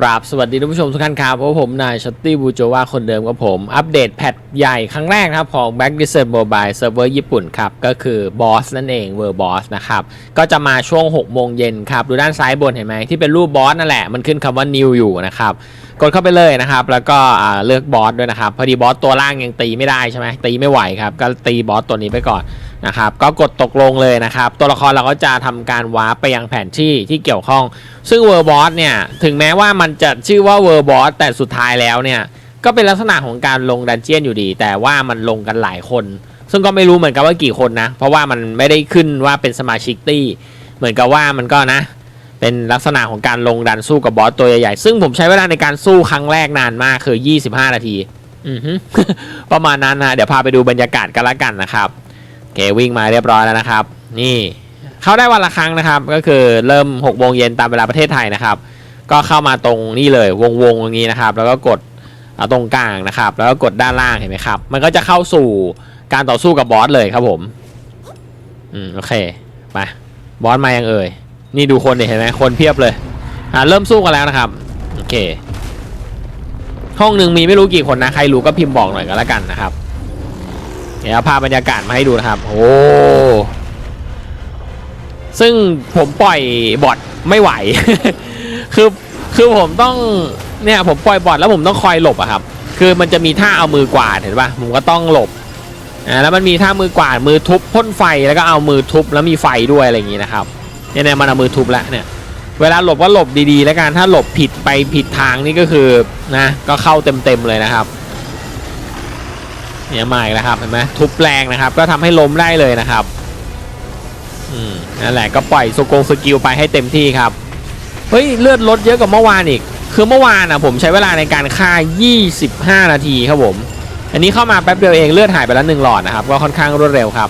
กราบสวัสดีท่านผู้ชมทุกท่านครับเพราะผมนายชัตตี้บูโจวาคนเดิมกับผม อัปเดตแพทใหญ่ครั้งแรกครับของ Back d e s e r Mobile Server ญี่ปุ่นครับ ก็คือ Boss นั่นเอง World Boss นะครับ ก็จะมาช่วง 6 โมงเย็นครับ ดูด้านซ้ายบนเห็นไหมที่เป็นรูปบอสนั่นแหละ มันขึ้นคำว่า New อยู่นะครับ กดเข้าไปเลยนะครับ แล้วก็เลือกบอสด้วยนะครับ พอดีบอสตัวล่างยังตีไม่ได้ใช่ไหมตีไม่ไหวครับ ก็ตีบอสตัวนี้ไปก่อนนะครับ ก็กดตกลงเลยนะครับ ตัวละครเราก็จะทำการวาร์ปไปยังแผนที่ที่เกี่ยวข้อง ซึ่ง World Boss เนี่ย ถึงแม้ว่ามันจะชื่อว่า World Boss แต่สุดท้ายแล้วเนี่ย ก็เป็นลักษณะของการลงดันเจียนอยู่ดี แต่ว่ามันลงกันหลายคน ซึ่งก็ไม่รู้เหมือนกันว่ากี่คนนะ เพราะว่ามันไม่ได้ขึ้นว่าเป็นสมาชิกตี้ เหมือนกับว่ามันก็นะ เป็นลักษณะของการลงดันสู้กับบอสตัวใหญ่ๆ ซึ่งผมใช้เวลาในการสู้ครั้งแรกนานมากคือ 25 นาที ประมาณนั้นนะเดี๋ยวพาไปดูบรรยากาศกันละกันนะครับเควิ่งมาเรียบร้อยแล้วนะครับ นี่เข้าได้วันละครั้งนะครับ ก็คือเริ่ม6โมงเย็นตามเวลาประเทศไทยนะครับ ก็เข้ามาตรงนี่เลยวงวงๆอย่างนี้นะครับ แล้วก็กดตรงกลางนะครับ แล้วก็กดด้านล่างเห็นไหมครับ มันก็จะเข้าสู่การต่อสู้กับบอสเลยครับผม อืมโอเคไปบอสมายังเอ่ย นี่ดูคนเนี่ยเห็นไหมคนเพียบเลยอ่าเริ่มสู้กันแล้วนะครับโอเค ห้องหนึ่งมีไม่รู้กี่คนนะใครรู้ก็พิมพ์บอกหน่อยก็แล้วกันนะครับ เดี๋ยวเอาภาพบรรยากาศมาให้ดูนะครับ โอ้ซึ่งผมปล่อยบอทไม่ไหว คือคือผมต้องเนี่ยผมปล่อยบอทแล้วผมต้องคอยหลบอะครับ คือมันจะมีท่าเอามือกวาดเห็นปะผมก็ต้องหลบอ่าแล้วมันมีท่ามือกวาดมือทุบพ่นไฟแล้วก็เอามือทุบแล้วมีไฟด้วยอะไรอย่างงี้นะครับ เนี่ยเนี่ยมันเอามือทุบแล้วเนี่ย เวลาหลบก็หลบดีๆ แล้วกันถ้าหลบผิดไปผิดทางนี่ก็คือนะก็เข้าเต็มๆเลยนะครับเนี่ยมาอีกแล้วครับเห็นไหมทุบแรงนะครับ ก็ทำให้ล้มได้เลยนะครับอืมนั่นแหละก็ปล่อยสกงสกิลไปให้เต็มที่ครับเฮ้ยเลือดลดเยอะกว่าเมื่อวานอีก คือเมื่อวานอะผมใช้เวลาในการฆ่า 25 นาทีครับผม อันนี้เข้ามาแป๊บเดียวเองเลือดหายไปแล้วหนึ่งหลอดนะครับก็ค่อนข้างรวดเร็วครับ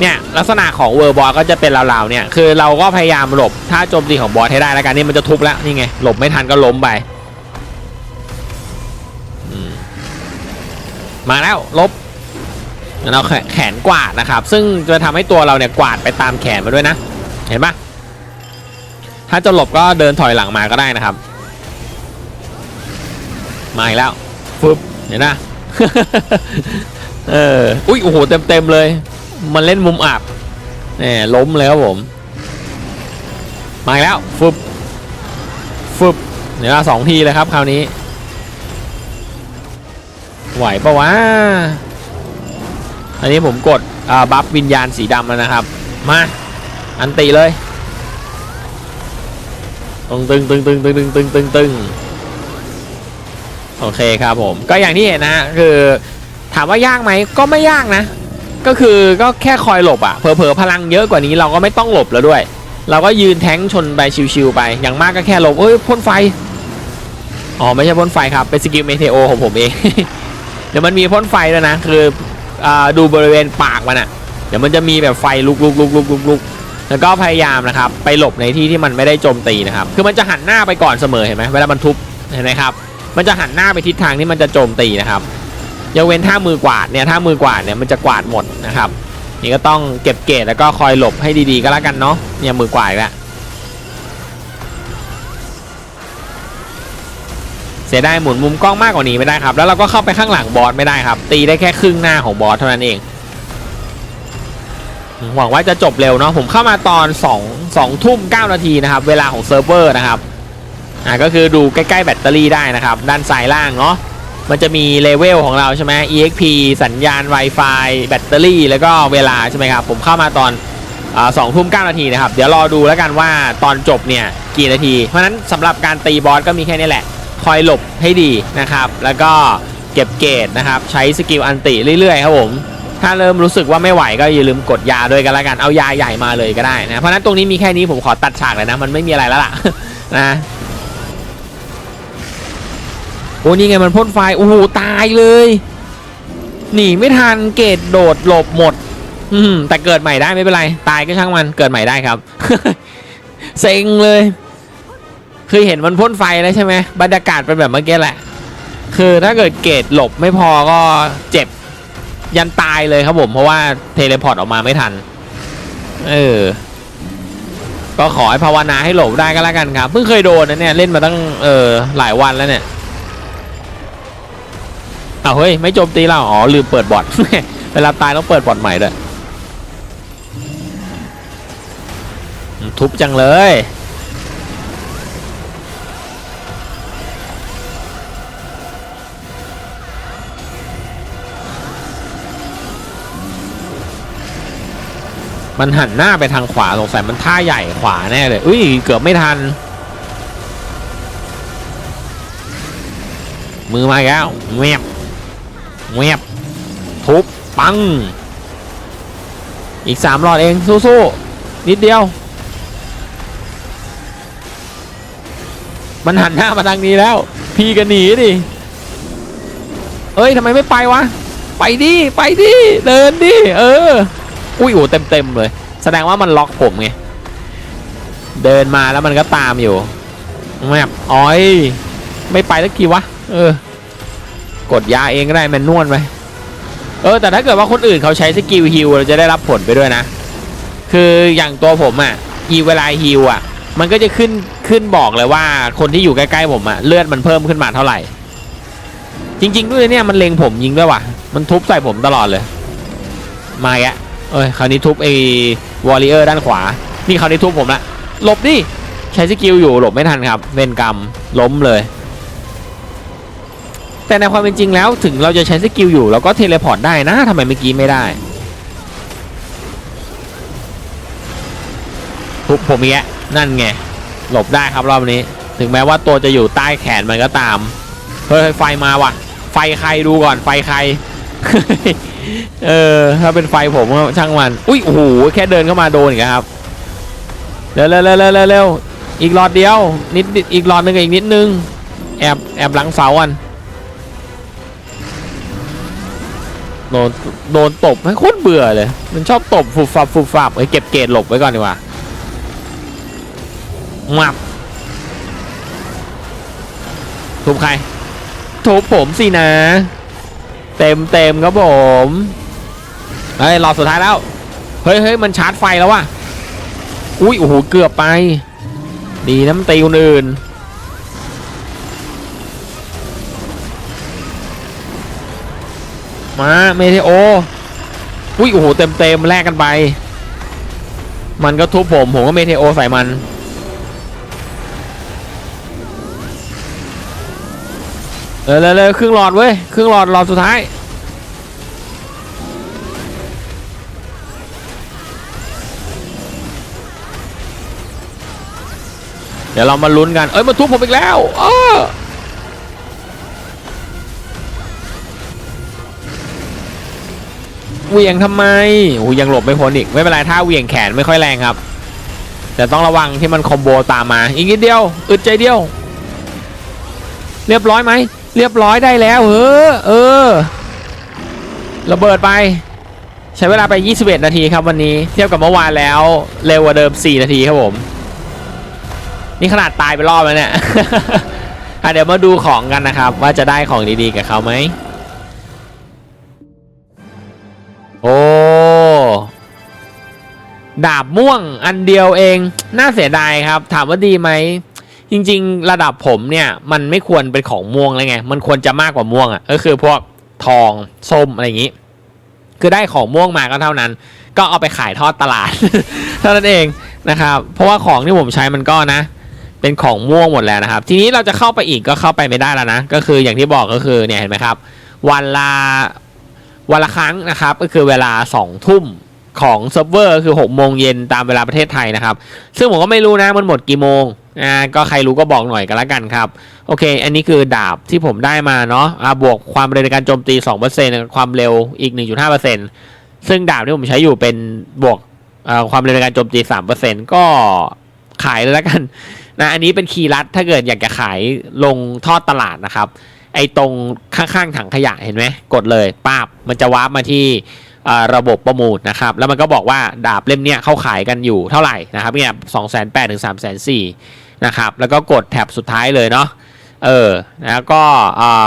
เนี่ยลักษณะของเวอร์บอสก็จะเป็นราวๆเนี่ยคือเราก็พยายามหลบท่าโจมตีของบอสให้ได้แล้วกันนี่มันจะทุบแล้วนี่ไงหลบไม่ทันก็ล้มไปมาแล้วลบเราแขแขนกวาดนะครับ ซึ่งจะทำให้ตัวเราเนี่ยกวาดไปตามแขนมาด้วยนะ เห็นปะถ้าจะหลบก็เดินถอยหลังมาก็ได้นะครับ มาอีกแล้วฟึบเห็นนะเอออุ้ยโอ้โหเต็มเต็มเลย มันเล่นมุมอับเนี่ยล้มเลยครับผม มาแล้วฟึบฟึบเดี๋ยวสองทีเลยครับคราวนี้ ไหวปะวะ อันนี้ผมกดอ่าบัฟวิญญาณสีดำแล้วนะครับ มา อันตีเลยตึงตึงตึงตึงตึงตึงตึงตึงตึงโอเคครับผม ก็อย่างที่เห็นนะคือถามว่ายากไหมก็ไม่ยากนะ ก็คือก็แค่คอยหลบอะเผลอๆพลังเยอะกว่านี้เราก็ไม่ต้องหลบแล้วด้วย เราก็ยืนแท้งชนไปชิวๆไป อย่างมากก็แค่หลบเอ้ยพ่นไฟ อ๋อไม่ใช่พ่นไฟครับ เป็นสกิลเมเทโอของผมเอง เดี๋ยวมันมีพ่นไฟด้วยนะ คืออดูบริเวณปากมันอะ่ะเดี๋ยวมันจะมีแบบไฟลุกลุกลุกลุกลุกลุกแล้วก็พยายามนะครับ ไปหลบในที่ที่มันไม่ได้โจมตีนะครับ คือมันจะหันหน้าไปก่อนเสมอเห็นไหมเวลามันทุบเห็นไหมครับ มันจะหันหน้าไปทิศทางที่มันจะโจมตีนะครับ ยกเว้นท่ามือกวาดเนี่ยท่ามือกวาดเนี่ยมันจะกวาดหมดนะครับ นี่ก็ต้องเก็บเกรดแล้วก็คอยหลบให้ดีๆก็แล้วกันเนาะเนี่ยมือกวาดล้วเสียดายหมุนมุมกล้องมากกว่านี้ไม่ได้ครับ แล้วเราก็เข้าไปข้างหลังบอสไม่ได้ครับ ตีได้แค่ครึ่งหน้าของบอสเท่านั้นเองหวังว่าจะจบเร็วเนาะผมเข้ามาตอน2 2ทุ่ม9นาทีนะครับ เวลาของเซิร์ฟเวอร์นะครับอ่าก็คือดูใกล้ๆแบตเตอรี่ได้นะครับ ด้านซ้ายล่างเนาะ มันจะมีเลเวลของเราใช่ไหม EXP สัญญาณ Wi-Fi แบตเตอรี่ แล้วก็เวลาใช่ไหมครับ ผมเข้ามาตอนสองทุ่มเก้านาทีนะครับ เดี๋ยวรอดูแล้วกันว่าตอนจบเนี่ยกี่นาที เพราะนั้นสำหรับการตีบอสก็มีแค่นี้แหละ คอยหลบให้ดีนะครับ แล้วก็เก็บเกรดนะครับ ใช้สกิลอันติเรื่อยๆครับผม ถ้าเริ่มรู้สึกว่าไม่ไหวก็อย่าลืมกดยาด้วยกันแล้วกัน เอายาใหญ่มาเลยก็ได้นะ เพราะนั้นตรงนี้มีแค่นี้ผมขอตัดฉากเลยนะ มันไม่มีอะไรแล้วล่ะนะ โอ้นี่ไงมันพ่นไฟโอ้โหตายเลยหนีไม่ทันเกรดโดดหลบหมด อืมแต่เกิดใหม่ได้ไม่เป็นไร ตายก็ช่างมันเกิดใหม่ได้ครับ เซ็งเลยคือเห็นมันพ่นไฟแล้วใช่ไหมบรรยากาศเป็นแบบเมื่อกี้แหละ คือถ้าเกิดเกรดหลบไม่พอก็เจ็บยันตายเลยครับผม เพราะว่าเทเลพอร์ตออกมาไม่ทัน เออ ก็ขอให้ภาวนาให้หลบได้ก็แล้วกันครับ เพิ่งเคยโดนนะเนี่ย เล่นมาตั้งเออหลายวันแล้วเนี่ย อ้าเฮ้ย ไม่โจมตีเราอ๋อ ลืมเปิดบอทเวลาตายต้องเปิดบอทใหม่ด้วยทุบจังเลย มันหันหน้าไปทางขวาสงสัยมันท่าใหญ่ขวาแน่เลย อุ้ย เกือบไม่ทัน มือมาแล้วเงียบ เงียบทุบปัง อีกสามหลอดเองสู้ๆนิดเดียว มันหันหน้ามาทางนี้แล้ว พี่ก็หนีดิเอ้ยทำไมไม่ไปวะ ไปดิ ไปดิ เดินดิ เออ อุ้ยโอ้เต็มเต็มๆเลย แสดงว่ามันล็อกผมไง เดินมาแล้วมันก็ตามอยู่แมบอ้อย ไม่ไปสักทีวะ เออ กดยาเองก็ได้แมนนวลไปเออแต่ถ้าเกิดว่าคนอื่นเขาใช้สกิลฮิลเราจะได้รับผลไปด้วยนะ คืออย่างตัวผมอะ่ะอีเวลาฮิลอะ มันก็จะขึ้นขึ้นบอกเลยว่าคนที่อยู่ใกล้ๆผมอะ่ะเลือดมันเพิ่มขึ้นมาเท่าไหร่ จริง ๆ ด้วยเนี่ยมันเล็งผมยิงด้วยว่ะ มันทุบใส่ผมตลอดเลย มาแกเอ้ยคราวนี้ทุบไอ้วอริเออร์ด้านขวา นี่คราวนี้ทุบผมละหลบดิใช้สกิลอยู่หลบไม่ทันครับ เวนกรรมล้มเลย แต่ในความเป็นจริงแล้วถึงเราจะใช้สกิลอยู่เราก็เทเลพอร์ตได้นะทำไมเมื่อกี้ไม่ได้ทุบผมอีกแล้วนั่นไง หลบได้ครับรอบนี้ ถึงแม้ว่าตัวจะอยู่ใต้แขนมันก็ตาม เฮ้ยไฟมาว่ะ ไฟใครดูก่อนไฟใคร เออ ถ้าเป็นไฟผมก็ช่างมัน อุ้ยโอ้โหแค่เดินเข้ามาโดนอีกครับเร็วเร็วเร็วเร็วเร็วเร็วอีกหลอดเดียว นิดอีกหลอดหนึ่งอีกนิดนึง แอบแอบหลังเสาอัน โดนโดนตบให้โคตรเบื่อเลย มันชอบตบฟุบฟับฟุบฟับเอ้ยเก็บเกรดหลบไว้ก่อนดีกว่ามับทุบใครทุบผมสินะ เต็มเต็มครับผมเฮ้ยรอบสุดท้ายแล้ว เฮ้ยเฮ้ยมันชาร์จไฟแล้วว่ะ อุ้ยโอ้โหเกือบไป ดีนะมันตีคนอื่น มาเมเทโออุ้ยโอ้โหเต็มเต็มแลกกันไป มันก็ทุบผม ผมก็เมเทโอใส่มันเร็วเร็วเร็วครึ่งหลอดเว้ย ครึ่งหลอดหลอดสุดท้าย เดี๋ยวเรามาลุ้นกัน เอ้ยมาทุบผมอีกแล้ว เออ เหวี่ยงทำไมโอ้ยังหลบไม่พ้นอีก ไม่เป็นไรถ้าเหวี่ยงแขนไม่ค่อยแรงครับ แต่ต้องระวังที่มันคอมโบตามมา อีกนิดเดียว อึดใจเดียว เรียบร้อยไหม เรียบร้อยได้แล้วเออเออ ระเบิดไป ใช้เวลาไป 21 นาทีครับวันนี้ เทียบกับเมื่อวานแล้ว เร็วกว่าเดิม 4 นาทีครับผม นี่ขนาดตายไปรอบแล้วเนี่ยเดี๋ยวมาดูของกันนะครับ ว่าจะได้ของดีๆกับเขาไหม โอ้ดาบม่วงอันเดียวเอง น่าเสียดายครับ ถามว่าดีไหม จริง ๆ ระดับผมเนี่ย มันไม่ควรเป็นของม่วงเลยไง มันควรจะมากกว่าม่วงอะ่ะก็คือพวกทองส้มอะไรอย่างนี้ คือได้ของม่วงมาก็เท่านั้น ก็เอาไปขายทอดตลาด เท่านั้นเองนะครับ เพราะว่าของที่ผมใช้มันก็นะ เป็นของม่วงหมดแล้วนะครับ ทีนี้เราจะเข้าไปอีกก็เข้าไปไม่ได้แล้วนะ ก็คืออย่างที่บอกก็คือเนี่ยเห็นไหมครับ วันละ วันละครั้งนะครับก็คือเวลา 2 ทุ่มของเซิร์ฟเวอร์คือ6โมงเย็นตามเวลาประเทศไทยนะครับ ซึ่งผมก็ไม่รู้นะมันหมดกี่โมงอ่าก็ใครรู้ก็บอกหน่อยกันละกันครับ โอเค อันนี้คือดาบที่ผมได้มาเนาะอ่าบวกความเร็วในการโจมตี 2%ความเร็วอีก 1.5%ซึ่งดาบที่ผมใช้อยู่เป็นบวกอ่าความเร็วในการโจมตี 3%ก็ขายเลยละกันนะอันนี้เป็นคีย์ลัดถ้าเกิดอยากจะขายลงทอดตลาดนะครับ ไอ้ตรงข้างๆถังขยะเห็นไหมกดเลยป้าบมันจะวาร์ปมาที่ระบบประมูลนะครับ แล้วมันก็บอกว่าดาบเล่มเนี้ยเขาขายกันอยู่เท่าไหร่นะครับเนี่ยสองแสนแปดถึงสามแสนสี่นะครับ แล้วก็กดแท็บสุดท้ายเลยเนาะเออแล้วก็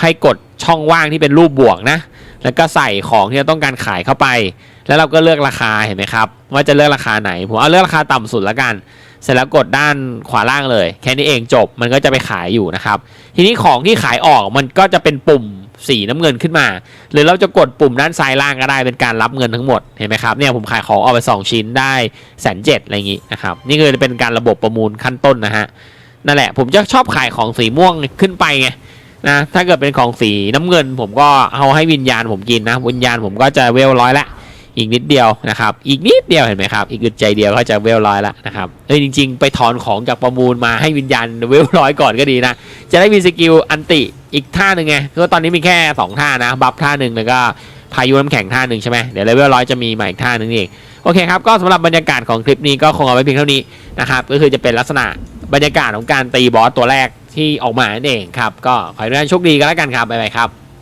ให้กดช่องว่างที่เป็นรูปบวกนะ แล้วก็ใส่ของที่เราต้องการขายเข้าไป แล้วเราก็เลือกราคาเห็นไหมครับ ว่าจะเลือกราคาไหน ผมเอาเลือกราคาต่ำสุดละกัน เสร็จแล้วกดด้านขวาล่างเลย แค่นี้เองจบมันก็จะไปขายอยู่นะครับ ทีนี้ของที่ขายออกมันก็จะเป็นปุ่มสีน้ำเงินขึ้นมา หรือเราจะกดปุ่มด้านซ้ายล่างก็ได้เป็นการรับเงินทั้งหมดเห็นไหมครับเนี่ยผมขายของออกไปสองชิ้นได้แสนเจ็ดอะไรอย่างงี้นะครับนี่คือเป็นการระบบประมูลขั้นต้นนะฮะนั่นแหละผมจะชอบขายของสีม่วงขึ้นไปไงนะถ้าเกิดเป็นของสีน้ำเงิน ผมก็เอาให้วิญญาณผมกินนะวิญญาณผมก็จะเวลร้อยละ อีกนิดเดียวนะครับ อีกนิดเดียวเห็นไหมครับ อีกอึดใจเดียวก็จะเวลร้อยแล้วนะครับเฮ้ยจริง ๆ ไปถอนของจากประมูลมาให้วิญญาณเวลร้อยก่อนก็ดีนะ จะได้มีสกิลอันติอีกท่าหนึ่งไงก็ตอนนี้มีแค่ 2 ท่านะบัฟท่าหนึ่งแล้วก็พายุน้ำแข็งท่าหนึ่งใช่ไหมเดี๋ยวเลเวลร้อยจะมีใหม่อีกท่าหนึ่งเองโอเคครับก็สำหรับบรรยากาศของคลิปนี้ก็คงเอาไว้เพียงเท่านี้นะครับก็คือจะเป็นลักษณะบรรยากาศของการตีบอสตัวแรกที่ออกมานั่นเองครับก็ขอให้ทุกท่านโชคดีกันแล้วกันครับบ๊ายบายครับ